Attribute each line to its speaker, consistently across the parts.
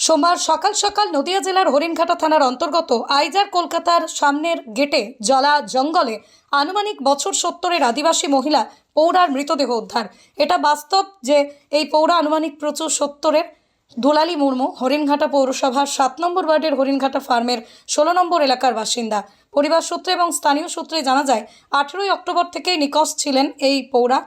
Speaker 1: সোমবার সকাল সকাল নদিয়া জেলার হরিণঘাটা থানার অন্তর্গত আইজার কলকাতার সামনের গেটে জলা জঙ্গলে আনুমানিক বছর সত্তরের আদিবাসী মহিলা পৌরার মৃতদেহ উদ্ধার। এটা বাস্তব যে এই পৌরা আনুমানিক প্রচুর সত্তরের। দুলালী মুর্মু, হরিণঘাটা পৌরসভার সাত নম্বর ওয়ার্ডের হরিণঘাটা ফার্মের ষোলো নম্বর এলাকার বাসিন্দা। পরিবার সূত্রে এবং স্থানীয় সূত্রে জানা যায়, আঠেরোই অক্টোবর থেকেই নিকশ ছিলেন এই পৌরা।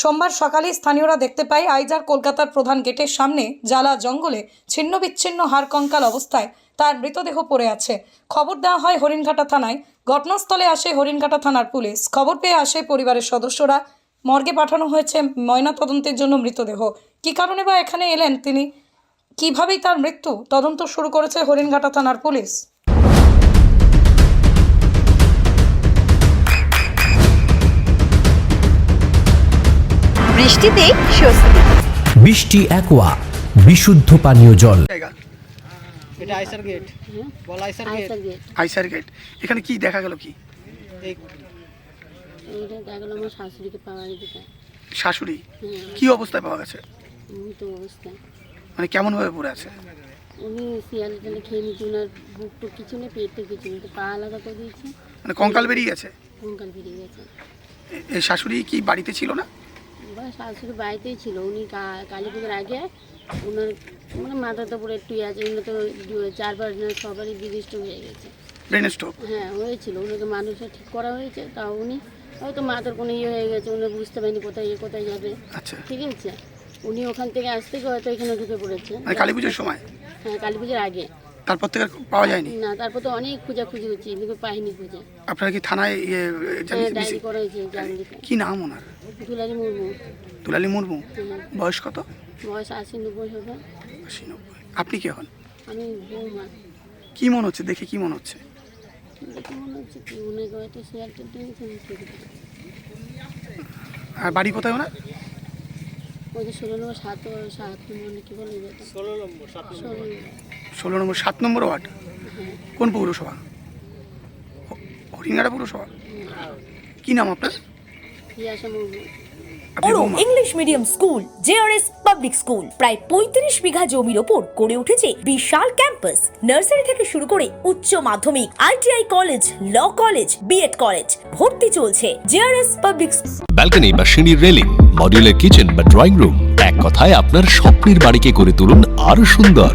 Speaker 1: সোমবার সকালে স্থানীয়রা দেখতে পায় আইজার কলকাতার প্রধান গেটের সামনে জ্বালা জঙ্গলে ছিন্ন বিচ্ছিন্ন হাড় কঙ্কাল অবস্থায় তার মৃতদেহ পড়ে আছে। খবর দেওয়া হয় হরিণঘাটা থানায়। ঘটনাস্থলে আসে হরিণঘাটা থানার পুলিশ। খবর পেয়ে আসে পরিবারের সদস্যরা। মর্গে পাঠানো হয়েছে ময়নাতদন্তের জন্য মৃতদেহ। কী কারণে বা এখানে এলেন তিনি? কিভাবেই তার মৃত্যু? তদন্ত শুরু করেছে হরিণঘাটা থানার পুলিশ।
Speaker 2: বৃষ্টিতেই স্বস্তি।
Speaker 3: বৃষ্টি অ্যাকোয়া বিশুদ্ধ পানীয় জল।
Speaker 4: জায়গা।
Speaker 5: এটা আইসার গেট। বল আইসার গেট।
Speaker 2: আইসার গেট।
Speaker 4: আইসার গেট। এখানে কি দেখা গেল কি?
Speaker 2: দেখাল আমার শাশুড়িকে পাওয়ার দিকে
Speaker 4: শাশুড়ি?
Speaker 2: হ্যাঁ।
Speaker 4: কি অবস্থায় পাওয়া গেছে? মানে কেমন ভাবে পড়ে আছে?
Speaker 2: উনি শিয়ালে খেয়ে নিচ্ছে ওনার বুক টুক কিছু নেই পেট টেট কিছু নেই তো পা আলাদা করে দিয়েছে।
Speaker 4: মানে কঙ্কাল বেরিয়ে গেছে?
Speaker 2: কঙ্কাল বেরিয়ে গেছে।
Speaker 4: এই শাশুড়ি কি বাড়িতে ছিল না?
Speaker 2: বা শাশুড়ি বাড়িতেই ছিল। উনি কালী পুজোর আগে ওনার মানে মাথার তো পুরো একটু ইয়ে আছে উনি তো চারবার সবারই বিদিষ্ট হয়ে গেছে।
Speaker 4: ব্রেন স্ট্রোক
Speaker 2: হ্যাঁ হয়েছিল। ওনাকে মানুষের ঠিক করা হয়েছে তাও উনি হয়তো মাথার কোনো ইয়ে হয়ে গেছে উনি বুঝতে পারেনি কোথায় ইয়ে কোথায় যাবে।
Speaker 4: আচ্ছা।
Speaker 2: ঠিক আছে? উনি ওখান থেকে আসতে গিয়ে হয়তো এখানে ঢুকে পড়েছে।
Speaker 4: মানে কালী পুজোর সময়?
Speaker 2: হ্যাঁ কালী পুজোর আগে।
Speaker 4: তারপর থেকে আর পাওয়া যায়নি?
Speaker 2: না তারপর তো অনেক খোঁজাখুঁজি হচ্ছে কিন্তু পাইনি খুঁজে।
Speaker 4: আপনারা কি থানায় ইয়ে
Speaker 2: হ্যাঁ
Speaker 4: জানিয়ে
Speaker 2: ডায়েরি করা হয়েছে জানলিতে
Speaker 4: কি নাম ওনার?
Speaker 2: দুলারি মুর্মু।
Speaker 4: দুলালী মুর্মু? বয়স কত?
Speaker 2: বয়স আশি নব্বই হবে।
Speaker 4: আশি নব্বই। আপনি কে হন?
Speaker 2: আমি বৌমা।
Speaker 4: কি মনে হচ্ছে? দেখে কি মনে হচ্ছে?
Speaker 2: দেখে মনে হচ্ছে কি উনি হয়তো শেয়ারটা টেনেছেন
Speaker 4: আর বাড়ি কোথায় ওনার?
Speaker 2: ওই যে ষোলো নম্বর সাত সাত নম্বর কি বলে
Speaker 5: ষোলো নম্বর সাত
Speaker 2: ষোলো নম্বর।
Speaker 4: ষোলো নম্বর সাত নম্বর ওয়ার্ড। কোন পৌরসভা? হরিঙ্গাড়া পৌরসভা? কি নাম আপনার?
Speaker 6: English medium school JRS public school প্রায় পঁয়ত্রিশ বিঘা জমির ওপর গড়ে উঠেছে বিশাল ক্যাম্পাস। নার্সারি থেকে শুরু করে উচ্চ মাধ্যমিক ITI college law college BEd college ভর্তি চলছে জেআরএস পাবলিক
Speaker 7: ব্যালকনি বা সিঁড়ির রেলিং মডিউলার কিচেন বা ড্রয়িং রুম এক কথায় আপনার স্বপ্নের বাড়িকে করে তুলুন আরও সুন্দর।